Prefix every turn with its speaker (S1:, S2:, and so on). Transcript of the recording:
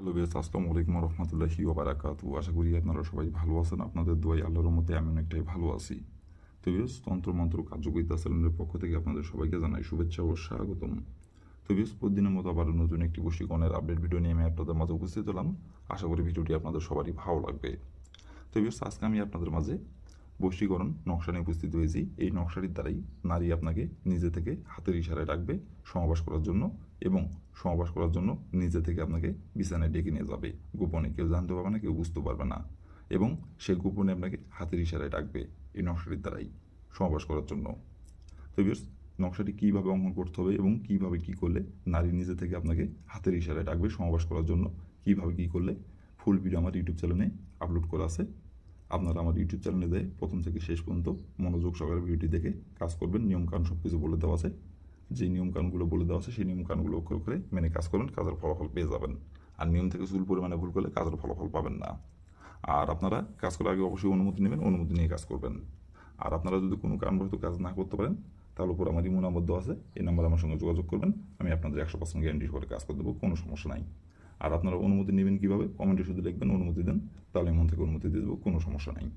S1: Hello base আসসালামু আলাইকুম রহমতুল্লাহি ওবারাকাতু আশা করি আপনারা সবাই ভালো আছেন, আপনাদের দোয়াই আল্লাহর মতে আমি অনেকটাই ভালো আছি। তো বেশ তন্ত্রমন্ত্র কার্যকরিতা চ্যানেলের পক্ষ থেকে আপনাদের সবাইকে জানাই শুভেচ্ছা ও স্বাগতম। তো বেশ প্রতিদিনের মতো আবার নতুন একটি বশীকরণের আপডেট ভিডিও নিয়ে আমি আপনাদের মাঝে উপস্থিত হলাম। আশা করি ভিডিওটি আপনাদের সবারই ভালো লাগবে। তো বেশ আজকে আমি আপনাদের মাঝে বশীকরণ নকশা নিয়ে উপস্থিত হয়েছি। এই নকশাটির দ্বারাই নারী আপনাকে নিজে থেকে হাতের ইশারায় ডাকবে সমাবাস করার জন্য। এবং সমাবাস করার জন্য নিজে থেকে আপনাকে বিছানায় ডেকে নিয়ে যাবে। গোপনে কেউ জানতে পারবে না, কেউ বুঝতে পারবে না। এবং সে গোপনে আপনাকে হাতের ইশারায় ডাকবে এই নকশাটির দ্বারাই সমাবাস করার জন্য। তো বিয়ার্স নকশাটি কীভাবে অঙ্কন করতে হবে এবং কীভাবে কী করলে নারী নিজে থেকে আপনাকে হাতের ইশারায় ডাকবে সমাবাস করার জন্য, কীভাবে কী করলে ফুল ভিডিও আমার ইউটিউব চ্যানেলে আপলোড করা আছে, আপনারা আমার ইউটিউব চ্যানেলে যায় প্রথম থেকে শেষ পর্যন্ত মনোযোগ সহকারে ভিডিওটি দেখে কাজ করবেন। নিয়মকানুন সব কিছু বলে দেওয়া আছে। যে নিয়মকানুনগুলো বলে দেওয়া আছে, সেই নিয়মকানুনগুলো অক্ষর করে মেনে কাজ করবেন, কাজের ফলাফল পেয়ে যাবেন। আর নিয়ম থেকে চুল পরিমাণে ভুল করলে কাজের ফলাফল পাবেন না। আর আপনারা কাজ করার আগে অবশ্যই অনুমতি নেবেন, অনুমতি নিয়ে কাজ করবেন। আর আপনারা যদি কোনো কারণবশত কাজ না করতে পারেন তাহলে উপর আমার ইমো আছে, এই নাম্বার আমার সঙ্গে যোগাযোগ করবেন, আমি আপনাদের একশো পার্সেন্ট গ্যারান্টি করে কাজ করে দেবো, কোনো সমস্যা নাই। আর আপনারা অনুমতি নেবেন কীভাবে? কমেন্টে শুধু লিখবেন, অনুমতি দেন, তাহলে মন থেকে অনুমতি দিয়ে দেবো, কোনো সমস্যা নাই।